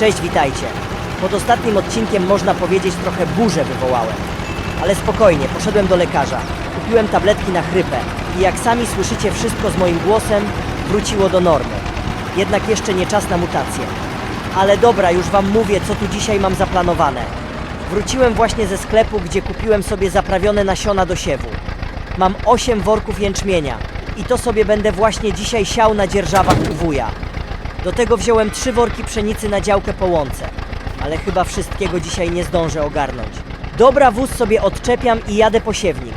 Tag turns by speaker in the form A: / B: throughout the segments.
A: Cześć, witajcie. Pod ostatnim odcinkiem można powiedzieć trochę burzę wywołałem. Ale spokojnie, poszedłem do lekarza. Kupiłem tabletki na chrypę i jak sami słyszycie wszystko z moim głosem, wróciło do normy. Jednak jeszcze nie czas na mutację. Ale dobra, już wam mówię, co tu dzisiaj mam zaplanowane. Wróciłem właśnie ze sklepu, gdzie kupiłem sobie zaprawione nasiona do siewu. Mam 8 worków jęczmienia i to sobie będę właśnie dzisiaj siał na dzierżawach u wuja. Do tego wziąłem trzy worki pszenicy na działkę po łące, ale chyba wszystkiego dzisiaj nie zdążę ogarnąć. Dobra, wóz sobie odczepiam i jadę po siewnik.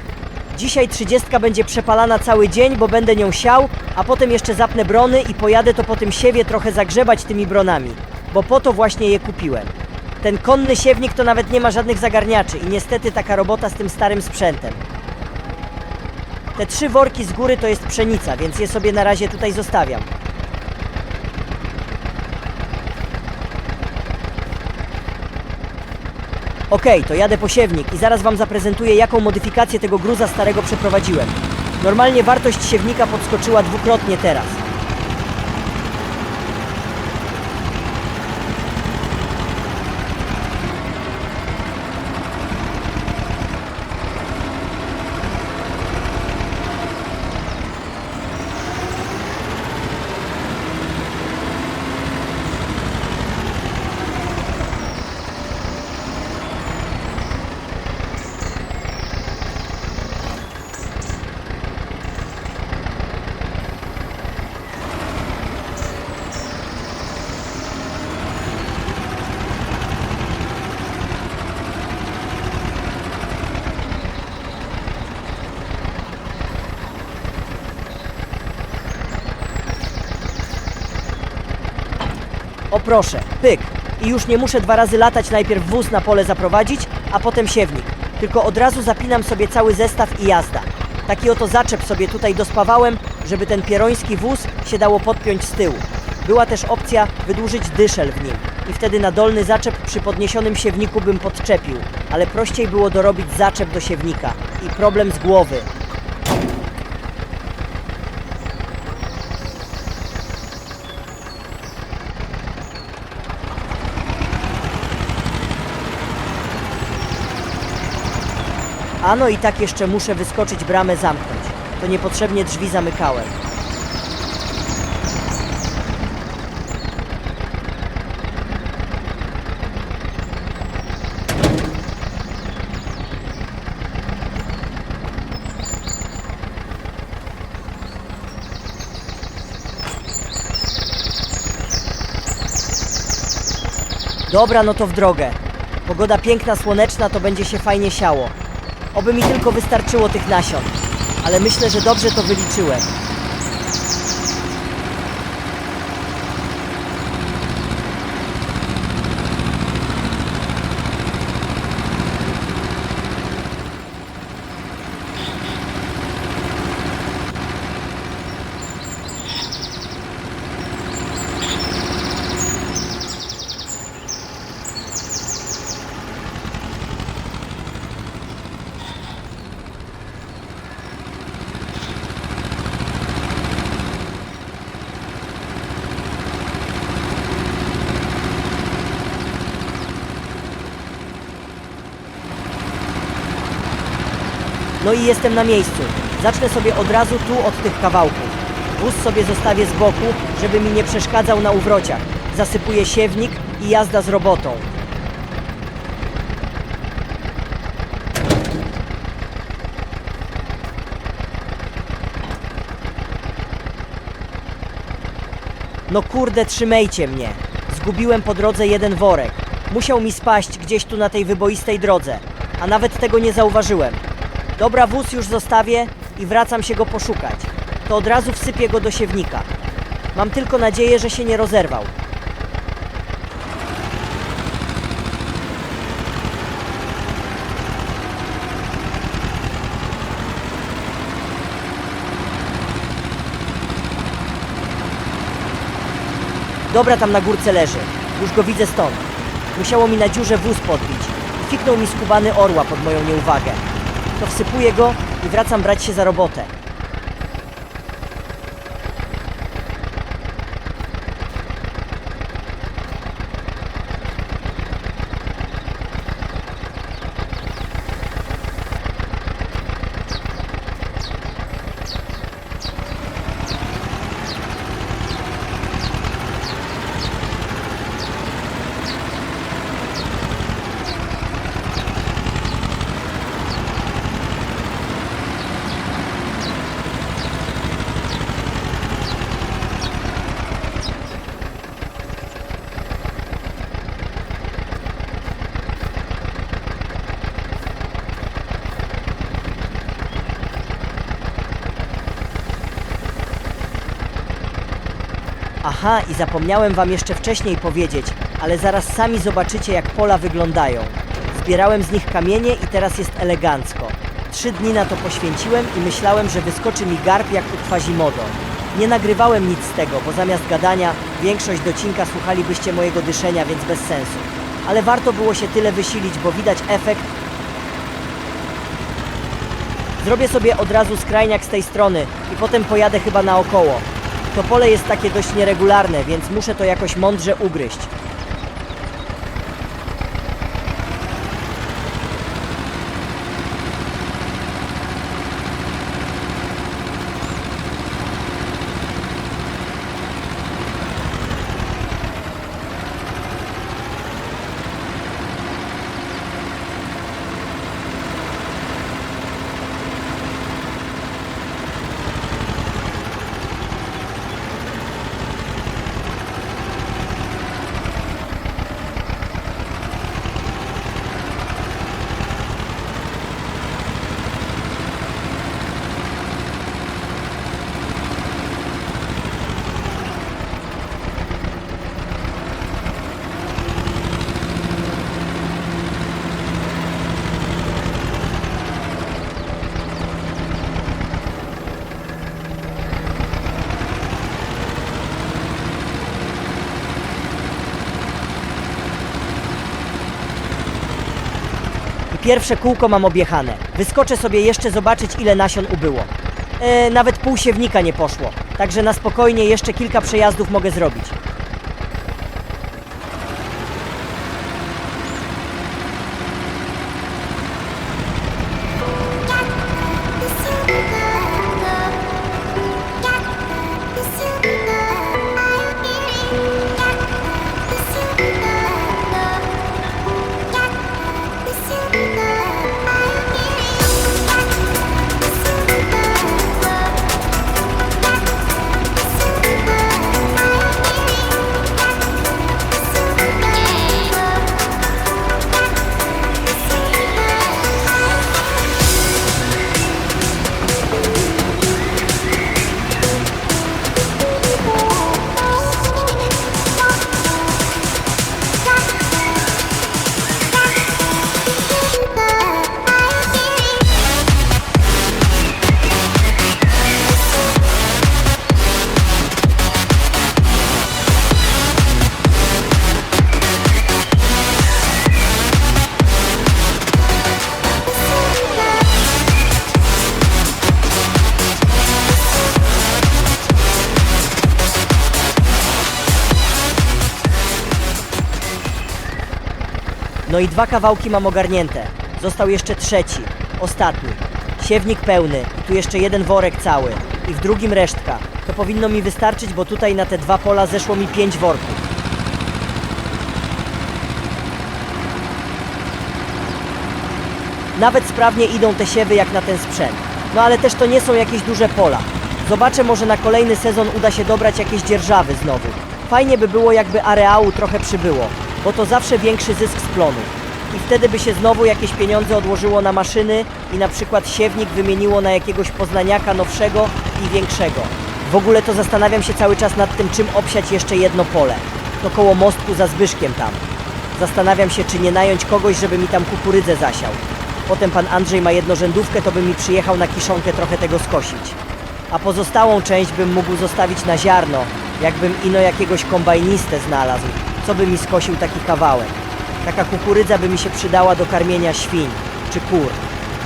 A: Dzisiaj trzydziestka będzie przepalana cały dzień, bo będę nią siał, a potem jeszcze zapnę brony i pojadę to po tym siewie trochę zagrzebać tymi bronami, bo po to właśnie je kupiłem. Ten konny siewnik to nawet nie ma żadnych zagarniaczy i niestety taka robota z tym starym sprzętem. Te trzy worki z góry to jest pszenica, więc je sobie na razie tutaj zostawiam. Okej, to jadę po siewnik i zaraz Wam zaprezentuję, jaką modyfikację tego gruza starego przeprowadziłem. Normalnie wartość siewnika podskoczyła dwukrotnie teraz. O proszę, pyk. I już nie muszę dwa razy latać, najpierw wóz na pole zaprowadzić, a potem siewnik. Tylko od razu zapinam sobie cały zestaw i jazda. Taki oto zaczep sobie tutaj dospawałem, żeby ten pieroński wóz się dało podpiąć z tyłu. Była też opcja wydłużyć dyszel w nim i wtedy na dolny zaczep przy podniesionym siewniku bym podczepił, ale prościej było dorobić zaczep do siewnika i problem z głowy. Ano i tak jeszcze muszę wyskoczyć bramę zamknąć. To niepotrzebnie drzwi zamykałem. Dobra, no to w drogę. Pogoda piękna, słoneczna, to będzie się fajnie siało. Oby mi tylko wystarczyło tych nasion. Ale myślę, że dobrze to wyliczyłem. No i jestem na miejscu. Zacznę sobie od razu tu od tych kawałków. Wóz sobie zostawię z boku, żeby mi nie przeszkadzał na uwrociach. Zasypuję siewnik i jazda z robotą. No kurde, trzymajcie mnie. Zgubiłem po drodze jeden worek. Musiał mi spaść gdzieś tu na tej wyboistej drodze, a nawet tego nie zauważyłem. Dobra, wóz już zostawię i wracam się go poszukać. To od razu wsypię go do siewnika. Mam tylko nadzieję, że się nie rozerwał. Dobra, tam na górce leży. Już go widzę stąd. Musiało mi na dziurze wóz podbić. Fiknął mi skubany orła pod moją nieuwagę. To wsypuję go i wracam brać się za robotę. Aha, i zapomniałem wam jeszcze wcześniej powiedzieć, ale zaraz sami zobaczycie, jak pola wyglądają. Zbierałem z nich kamienie i teraz jest elegancko. Trzy dni na to poświęciłem i myślałem, że wyskoczy mi garb jak u Quasimodo. Nie nagrywałem nic z tego, bo zamiast gadania większość docinka słuchalibyście mojego dyszenia, więc bez sensu. Ale warto było się tyle wysilić, bo widać efekt. Zrobię sobie od razu skrajniak z tej strony i potem pojadę chyba naokoło. To pole jest takie dość nieregularne, więc muszę to jakoś mądrze ugryźć. Pierwsze kółko mam objechane. Wyskoczę sobie jeszcze zobaczyć, ile nasion ubyło. E, nawet pół siewnika nie poszło, także na spokojnie jeszcze kilka przejazdów mogę zrobić. No i dwa kawałki mam ogarnięte. Został jeszcze trzeci, ostatni. Siewnik pełny tu jeszcze jeden worek cały. I w drugim resztka. To powinno mi wystarczyć, bo tutaj na te dwa pola zeszło mi pięć worków. Nawet sprawnie idą te siewy jak na ten sprzęt. No ale też to nie są jakieś duże pola. Zobaczę, może na kolejny sezon uda się dobrać jakieś dzierżawy znowu. Fajnie by było, jakby areału trochę przybyło, bo to zawsze większy zysk z plonu. I wtedy by się znowu jakieś pieniądze odłożyło na maszyny i na przykład siewnik wymieniło na jakiegoś poznaniaka nowszego i większego. W ogóle to zastanawiam się cały czas nad tym, czym obsiać jeszcze jedno pole. To koło mostku za Zbyszkiem tam. Zastanawiam się, czy nie nająć kogoś, żeby mi tam kukurydzę zasiał. Potem pan Andrzej ma jednorzędówkę, to by mi przyjechał na kiszonkę trochę tego skosić. A pozostałą część bym mógł zostawić na ziarno, jakbym ino jakiegoś kombajnistę znalazł, co by mi skosił taki kawałek. Taka kukurydza by mi się przydała do karmienia świń czy kur.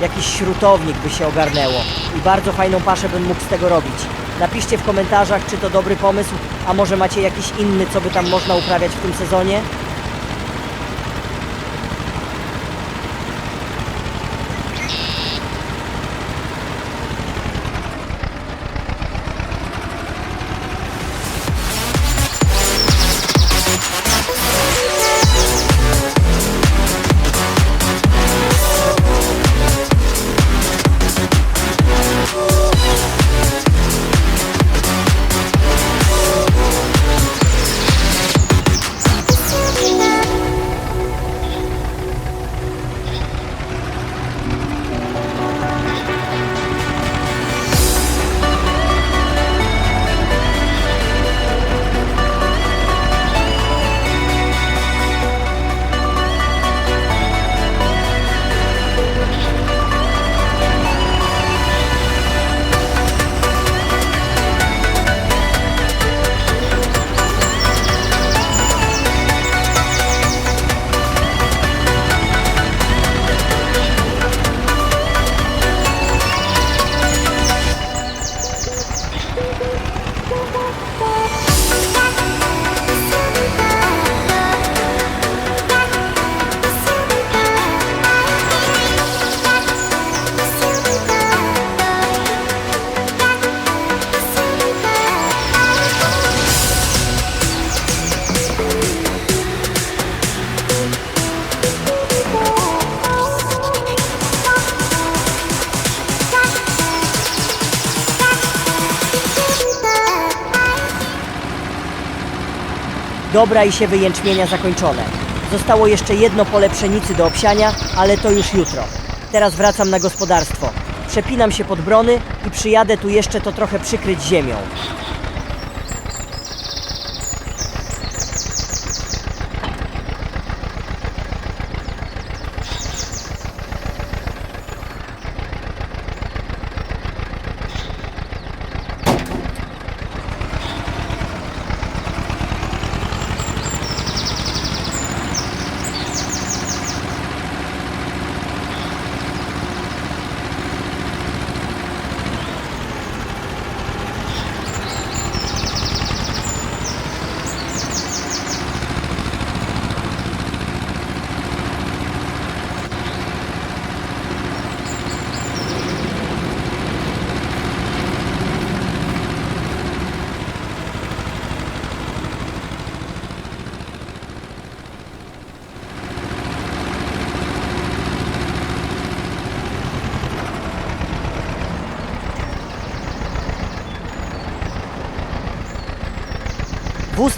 A: Jakiś śrutownik by się ogarnęło i bardzo fajną paszę bym mógł z tego robić. Napiszcie w komentarzach, czy to dobry pomysł, a może macie jakiś inny, co by tam można uprawiać w tym sezonie? Dobra i siewy jęczmienia zakończone. Zostało jeszcze jedno pole pszenicy do obsiania, ale to już jutro. Teraz wracam na gospodarstwo. Przepinam się pod brony i przyjadę tu jeszcze to trochę przykryć ziemią.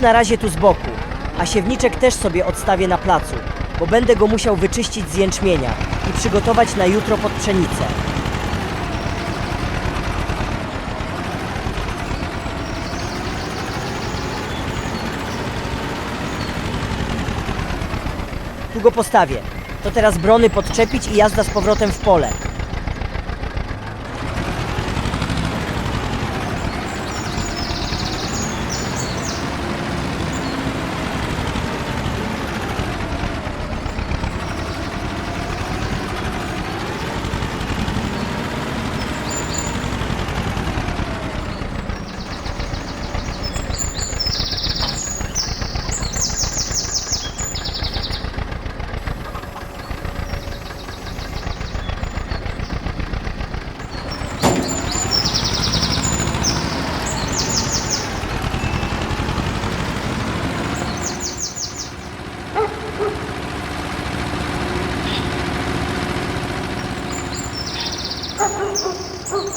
A: Na razie tu z boku, a siewniczek też sobie odstawię na placu, bo będę go musiał wyczyścić z jęczmienia i przygotować na jutro pod pszenicę. Tu go postawię. To teraz brony podczepić i jazda z powrotem w pole.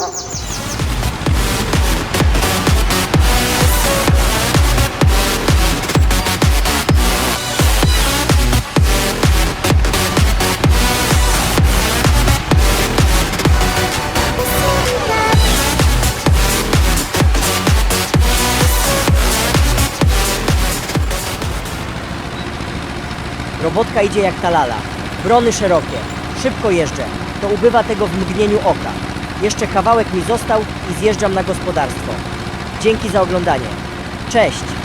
A: Robotka idzie jak ta lala. Brony szerokie. Szybko jeżdżę. To ubywa tego w mgnieniu oka. Jeszcze kawałek mi został i zjeżdżam na gospodarstwo. Dzięki za oglądanie. Cześć!